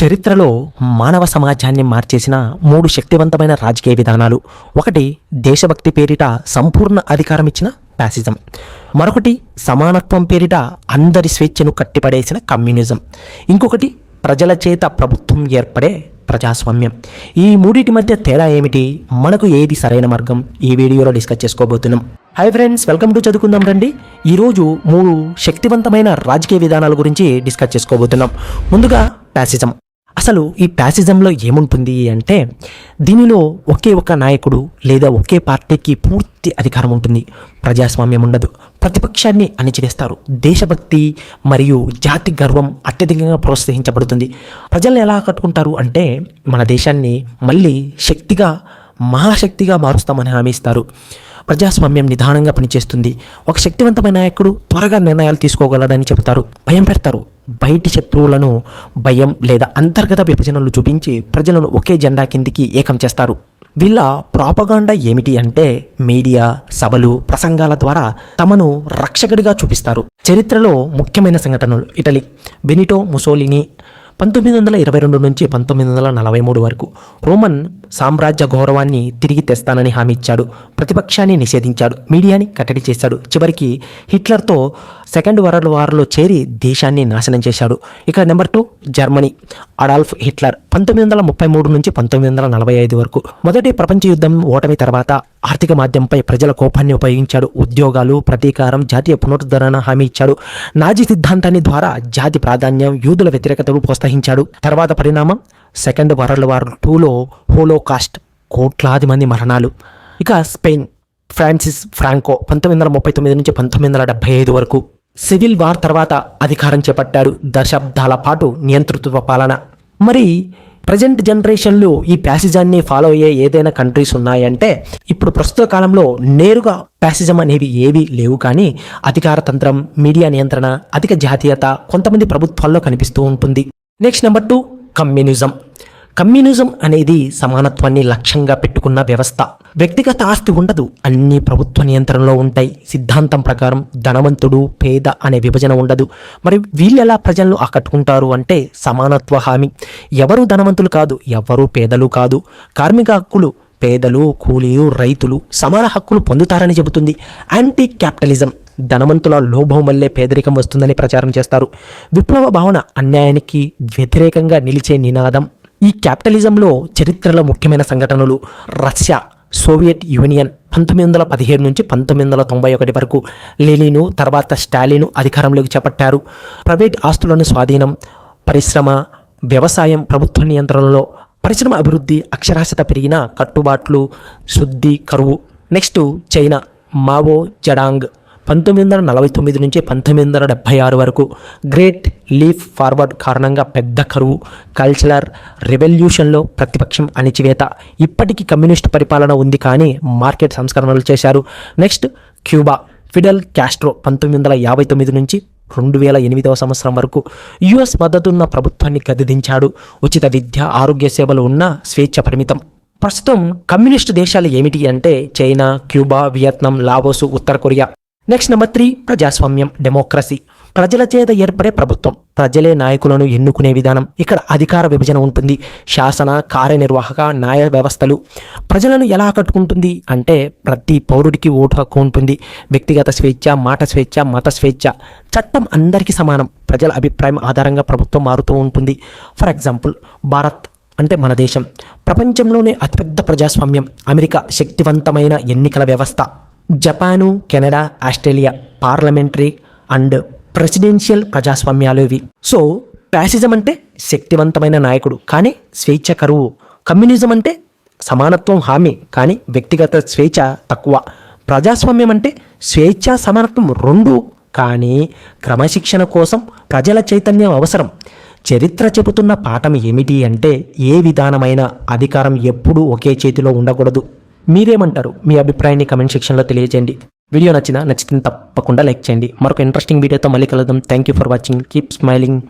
చరిత్రలో మానవ సమాజాన్ని మార్చేసిన మూడు శక్తివంతమైన రాజకీయ విధానాలు. ఒకటి దేశభక్తి పేరిట సంపూర్ణ అధికారం ఇచ్చిన ప్యాసిజం మరొకటి సమానత్వం పేరిట అందరి స్వేచ్ఛను కట్టిపడేసిన కమ్యూనిజం. ఇంకొకటి ప్రజల చేత ప్రభుత్వం ఏర్పడే ప్రజాస్వామ్యం. ఈ మూడింటి మధ్య తేడా ఏమిటి? మనకు ఏది సరైన మార్గం? ఈ వీడియోలో డిస్కస్ చేసుకోబోతున్నాం. హాయ్ ఫ్రెండ్స్ వెల్కమ్ టు చదువుకుందాం రండి. ఈరోజు మూడు శక్తివంతమైన రాజకీయ విధానాల గురించి డిస్కస్ చేసుకోబోతున్నాం. ముందుగా ప్యాసిజం అసలు ఈ ప్యాసిజంలో ఏముంటుంది అంటే దీనిలో ఒకే ఒక నాయకుడు లేదా ఒకే పార్టీకి పూర్తి అధికారం ఉంటుంది. ప్రజాస్వామ్యం ఉండదు. ప్రతిపక్షాన్ని అణిచివేస్తారు. దేశభక్తి మరియు జాతి గర్వం అత్యధికంగా ప్రోత్సహించబడుతుంది. ప్రజల్ని ఎలా కట్టుకుంటారు అంటే మన దేశాన్ని మళ్ళీ శక్తిగా మహాశక్తిగా మారుస్తామని హామీ ఇస్తారు. ప్రజాస్వామ్యం నిదానంగా పనిచేస్తుంది. ఒక శక్తివంతమైన నాయకుడు త్వరగా నిర్ణయాలు తీసుకోగలడని చెబుతారు. భయం పెడతారు. బయటి శత్రువులను భయం లేదా అంతర్గత విభజనలు చూపించి ప్రజలను ఒకే జెండా కిందికి ఏకం చేస్తారు. వీళ్ళ ప్రాపగాండా ఏమిటి అంటే మీడియా సభలు ప్రసంగాల ద్వారా తమను రక్షకుడిగా చూపిస్తారు. చరిత్రలో ముఖ్యమైన సంఘటనలు ఇటలీ. బెనిటో ముసోలిని పంతొమ్మిది వందల ఇరవై రెండు నుంచి పంతొమ్మిది వందల నలభై మూడు వరకు రోమన్ సామ్రాజ్య గౌరవాన్ని తిరిగి తెస్తానని హామీ ఇచ్చాడు. ప్రతిపక్షాన్ని నిషేధించాడు. మీడియాని కట్టడి చేశాడు. చివరికి హిట్లర్తో సెకండ్ వరల్డ్ వార్లో చేరి దేశాన్ని నాశనం చేశాడు. ఇక number two Germany. Adolf Hitler పంతొమ్మిది వందల ముప్పై మూడు నుంచి పంతొమ్మిది వందల నలభై ఐదు వరకు మొదటి ప్రపంచ యుద్ధం ఓటమి తర్వాత ఆర్థిక మాధ్యమంపై ప్రజల కోపాన్ని ఉపయోగించాడు. ఉద్యోగాలు ప్రతీకారం జాతీయ పునరుద్ధరణ హామీ ఇచ్చాడు. నాజీ సిద్ధాంతాన్ని ద్వారా జాతి ప్రాధాన్యం యూదుల వ్యతిరేకతను ప్రోత్సహించాడు. తర్వాత పరిణామం? సెకండ్ వరల్డ్ వార్ టూలో హోలోకాస్ట్ కోట్లాది మంది మరణాలు. ఇక స్పెయిన్ ఫ్రాన్సిస్ ఫ్రాంకో పంతొమ్మిది వందల ముప్పై తొమ్మిది నుంచి పంతొమ్మిది వందల డెబ్బై ఐదు వరకు. సివిల్ వార్ తర్వాత అధికారం చేపట్టాడు దశాబ్దాల పాటు నియంతృత్వ పాలన. మరి ప్రజెంట్ జనరేషన్లో ఈ ప్యాసిజాన్ని ఫాలో అయ్యే ఏదైనా కంట్రీస్ ఉన్నాయంటే ఇప్పుడు ప్రస్తుత కాలంలో నేరుగా ప్యాసిజం అనేవి ఏవి లేవు కానీ అధికార తంత్రం మీడియా నియంత్రణ అధిక జాతీయత కొంతమంది ప్రభుత్వాల్లో కనిపిస్తూ ఉంటుంది. Next number two communism. Communism అనేది సమానత్వాన్ని లక్ష్యంగా పెట్టుకున్న వ్యవస్థ. వ్యక్తిగత ఆస్తి ఉండదు. అన్ని ప్రభుత్వ నియంత్రణలో ఉంటాయి. సిద్ధాంతం ప్రకారం ధనవంతుడు పేద అనే విభజన ఉండదు. మరి వీళ్ళు ఎలా ప్రజలను ఆకట్టుకుంటారు అంటే సమానత్వ హామీ. ఎవరు ధనవంతులు కాదు ఎవరు పేదలు కాదు. కార్మిక హక్కులు పేదలు కూలీలు రైతులు సమాన హక్కులు పొందుతారని చెబుతుంది. యాంటీ క్యాపిటలిజం ధనవంతుల లోభం వల్లే పేదరికం వస్తుందని ప్రచారం చేస్తారు. విప్లవ భావన అన్యాయానికి వ్యతిరేకంగా నిలిచే నినాదం. ఈ క్యాపిటలిజంలో చరిత్రలో ముఖ్యమైన సంఘటనలు రష్యా సోవియట్ యూనియన్ పంతొమ్మిది వందల పదిహేడు నుంచి పంతొమ్మిది వందల తొంభై ఒకటి వరకు లెనిను తర్వాత స్టాలిను అధికారంలోకి చేపట్టారు. ప్రైవేట్ ఆస్తులను స్వాధీనం పరిశ్రమ వ్యవసాయం ప్రభుత్వ నియంత్రణలో పరిశ్రమ అభివృద్ధి అక్షరాస్యత పెరిగిన కట్టుబాట్లు శుద్ధి కరువు. Next China Mao Zedong. పంతొమ్మిది వందల నలభై తొమ్మిది నుంచి పంతొమ్మిది వందల డెబ్భై ఆరు వరకు గ్రేట్ లీఫ్ ఫార్వర్డ్ కారణంగా పెద్ద కరువు కల్చరల్ రెవల్యూషన్లో ప్రతిపక్షం అణిచివేత. ఇప్పటికీ కమ్యూనిస్ట్ పరిపాలన ఉంది కానీ మార్కెట్ సంస్కరణలు చేశారు. నెక్స్ట్ క్యూబా ఫిడల్ క్యాస్ట్రో పంతొమ్మిది వందల యాభై తొమ్మిది నుంచి రెండు వేల ఎనిమిదవ సంవత్సరం వరకు యుఎస్ మద్దతున్న ప్రభుత్వాన్ని గదిదించాడు. ఉచిత విద్య ఆరోగ్య సేవలు ఉన్న స్వేచ్ఛ పరిమితం. ప్రస్తుతం కమ్యూనిస్ట్ దేశాలు ఏమిటి అంటే చైనా క్యూబా వియత్నాం లావోసు ఉత్తర కొరియా. నెక్స్ట్ నెంబర్ త్రీ ప్రజాస్వామ్యం డెమోక్రసీ ప్రజల చేత ఏర్పడే ప్రభుత్వం. ప్రజలే నాయకులను ఎన్నుకునే విధానం. ఇక్కడ అధికార విభజన ఉంటుంది. శాసన కార్యనిర్వాహక న్యాయ వ్యవస్థలు. ప్రజలను ఎలా ఆకట్టుకుంటుంది? అంటే ప్రతి పౌరుడికి ఓటు హక్కు ఉంటుంది. వ్యక్తిగత స్వేచ్ఛ మాట స్వేచ్ఛ మత స్వేచ్ఛ. చట్టం అందరికీ సమానం. ప్రజల అభిప్రాయం ఆధారంగా ప్రభుత్వం మారుతూ ఉంటుంది. ఫర్ ఎగ్జాంపుల్ భారత్ అంటే మన దేశం. ప్రపంచంలోనే అతిపెద్ద ప్రజాస్వామ్యం. అమెరికా శక్తివంతమైన ఎన్నికల వ్యవస్థ. Japan Canada Australia parliamentary and presidential ప్రజాస్వామ్యాలు ఇవి. సో ప్యాసిజం అంటే శక్తివంతమైన నాయకుడు కానీ స్వేచ్ఛ కరువు. కమ్యూనిజం అంటే సమానత్వం హామీ కానీ వ్యక్తిగత స్వేచ్ఛ తక్కువ. ప్రజాస్వామ్యం అంటే స్వేచ్ఛ సమానత్వం రెండు కానీ క్రమశిక్షణ కోసం ప్రజల చైతన్యం అవసరం. చరిత్ర చెబుతున్న పాఠం ఏమిటి అంటే ఏ విధానమైన అధికారం ఎప్పుడూ ఒకే చేతిలో ఉండకూడదు. మీరేమంటారు? మీ అభిప్రాయాన్ని కమెంట్ సెక్షన్లో తెలియజేయండి. వీడియో నచ్చినా నచ్చితే తప్పకుండా లైక్ చేయండి. మరొక ఇంట్రెస్టింగ్ వీడియోతో మళ్ళీ కలుద్దాం. Thank you for watching keep smiling